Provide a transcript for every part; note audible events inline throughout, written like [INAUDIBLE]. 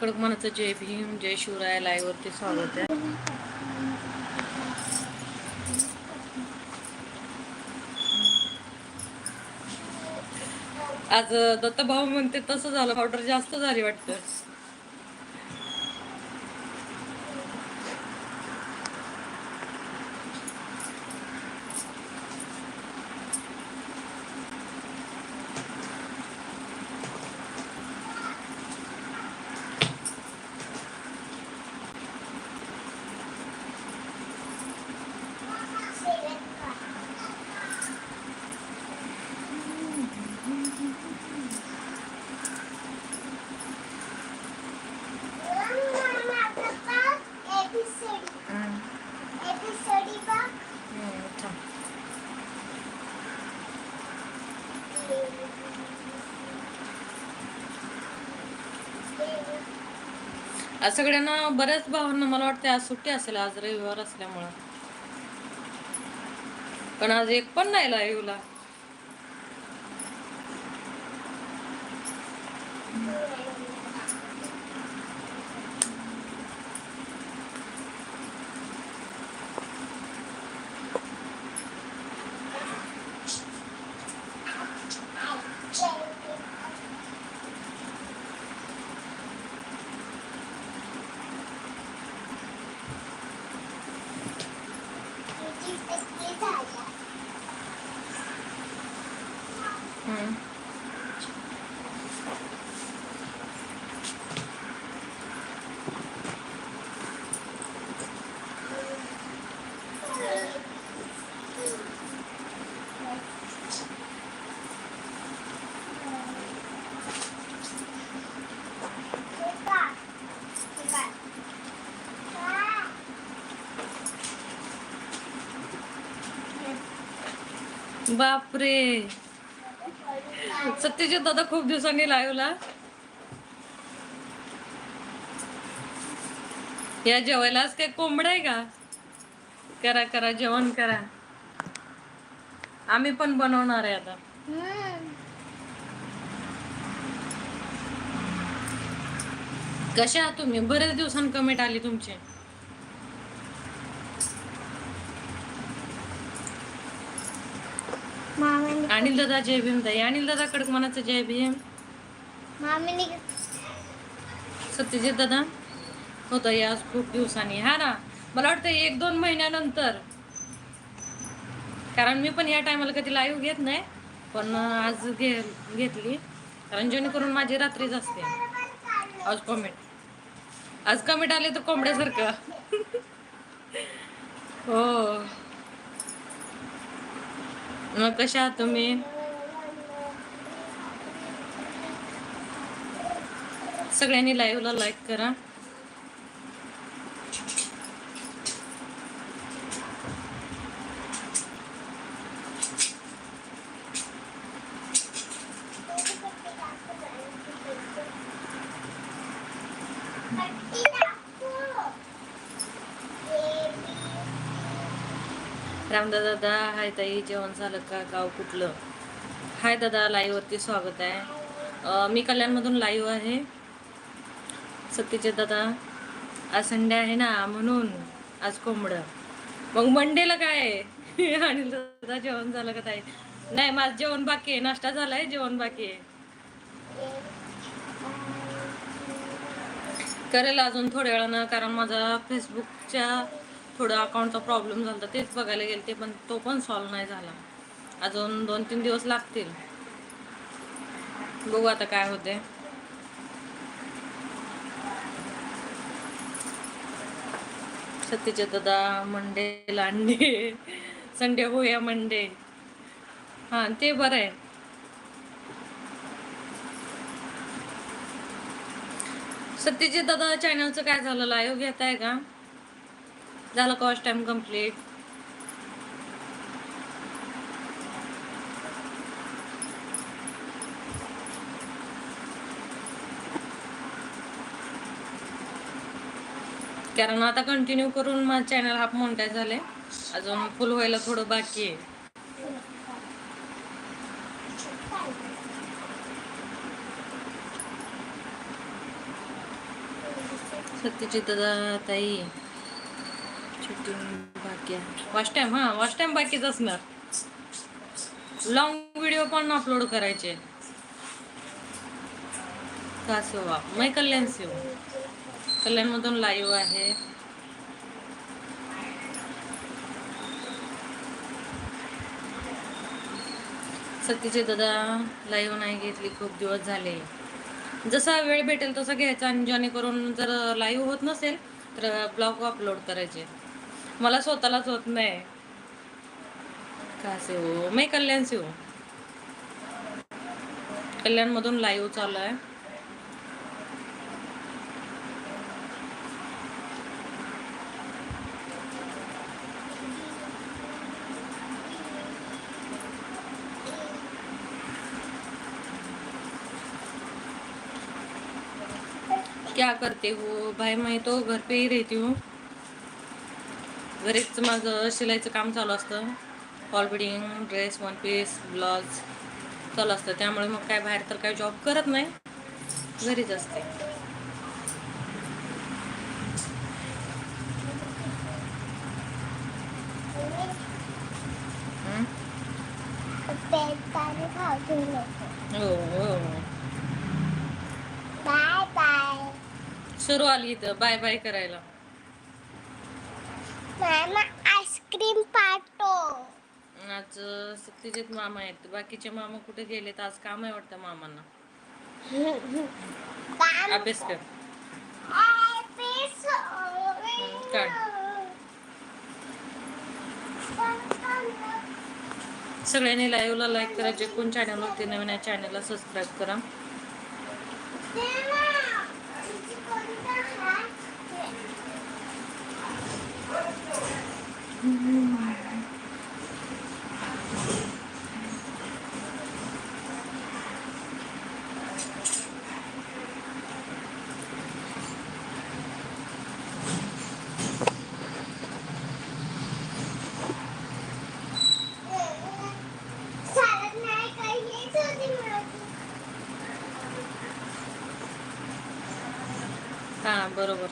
कडक मनाचं जय भीम जय शिवराय लाईव्ह स्वागत आहे. आज दत्तभाऊ म्हणते तसं झालं पावडर जास्त झाली वाटतं. आज सगळ्यांना बऱ्याच भावांना मला वाटतं आज सुट्टी असेल आज रविवार असल्यामुळं. पण आज एक पण नाही लाईव्हला हम्म. बापरे सत्यजित दादा खूप दिवसांनी लाईव्हला या जेवायलाच काय कोंबड आहे का? करा करा जेवण करा. आम्ही पण बनवणार आहे आता. कशा तुम्ही? बरेच दिवसांनी कमेंट आली तुमची मामाने अनिल दादा जय भीम ताई. अनिल दादा कडक मनाचं जय भीम? मामीने सत्यजित दादा होतं या खूप दिवसांनी. हा ना? मला वाटतं एक दोन महिन्यानंतर. कारण मी पण या टायमाला कधी लाईव्ह घेत नाही पण आज घे घेतली. कारण जेणेकरून माझी रात्रीच असते. आज कमेंट आज कमेंट आले तर कोंबड्यासारखं. [LAUGHS] हो. मग कशा आहात तुम्ही? सगळ्यांनी लाईव्हला लाईक करा. रामदा दादा हाय ताई जेवण झालं का? गाव कुठलं? हाय दादा लाईव्हवरती स्वागत आहे. मी कल्याणमधून लाईव्ह आहे. सत्यजित दादा आज संडे आहे ना म्हणून आज कोंबडं. मग मंडेला काय आहे? [LAUGHS] आणि दादा जेवण झालं का ताई? नाही माझं जेवण बाकी आहे. नाश्ता झालाय जेवण बाकी आहे. करेल अजून थोड्या वेळानं कारण माझा फेसबुकच्या थोडं अकाउंटचा प्रॉब्लेम झाला होता. तेच बघायला गेले ते पण तो पण सॉल्व नाही झाला. अजून दोन तीन दिवस लागतील. बघू आता काय होते सतीचे दादा मंडे लांडे संडे होया मंडे हां ते बरं आहे. सत्यजित दादा चॅनलचं काय झालं लाईव्ह घेताय का? झालं कॉस्ट टाइम कंप्लीट कारण आता कंटिन्यू करून माझं चॅनल हाफ मोनिटाईज झाले अजून फुल व्हायला थोडं बाकी आहे. सत्यची दादा ताई बाकी आहे वाच टाइम हां वॉच टाइम बाकीच असणार. लॉंग व्हिडिओ पण अपलोड करायचे. का सेवा मै कल्याण सेव कल्याणमधून लाईव्ह आहे. सतीचे दादा लाईव्ह नाही घेतली खूप दिवस झाले. जसा वेळ भेटेल तसा घ्यायचा आणि जेणेकरून जर लाईव्ह होत नसेल तर ब्लॉग अपलोड करायचे. मला स्वतःलाच होत नाही. कसे हो? मी कल्याण से हो. कल्याणमधून लाईव्ह चालू आहे क्या करते हो? भाई मैं तो घर पे ही रहती हूँ। घरीच माझं शिलाईचं काम चालू असतं. Fall beading dress one piece blouse चालू असतं. त्यामुळे मग काय बाहेर तर काय जॉब करत नाही. घरीच असते. हं? हो. Bye bye. सुरू आली इथं. बाय बाय करायला. मामा आईस्क्रीम आज सत्यजित मामा आहेत. बाकीचे मामा कुठे गेलेत? आज काम आहे वाटतं मामांना. [LAUGHS] अभ्यास कर. सगळ्यांनी लाईव्हला लाईक करा. जे कोण चॅनलवरती नवीन आहे चॅनलला सबस्क्राईब करा चालत नाही काही हेच होती माझी. हां बरोबर.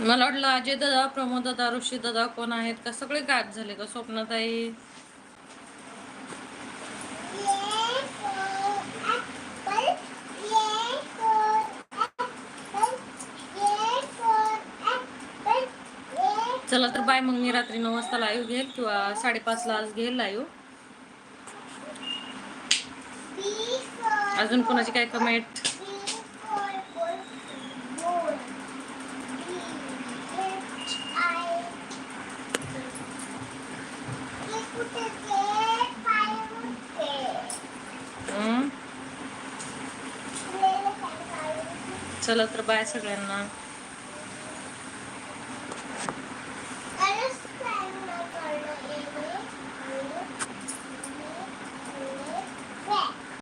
मला वाटलं अजय दादा प्रमोद दादा ऋषी दादा कोण आहेत? का सगळे गायब झाले का? स्वप्नताई ये for apple, ये for apple, ये for apple, ये चला तर बाय मग मी रात्री नऊ वाजता लाईव्ह घेईल किंवा साडेपाचला आज घेईल लाईव्ह अजून कोणाची काय कमेंट चला तर बाय सगळ्यांना.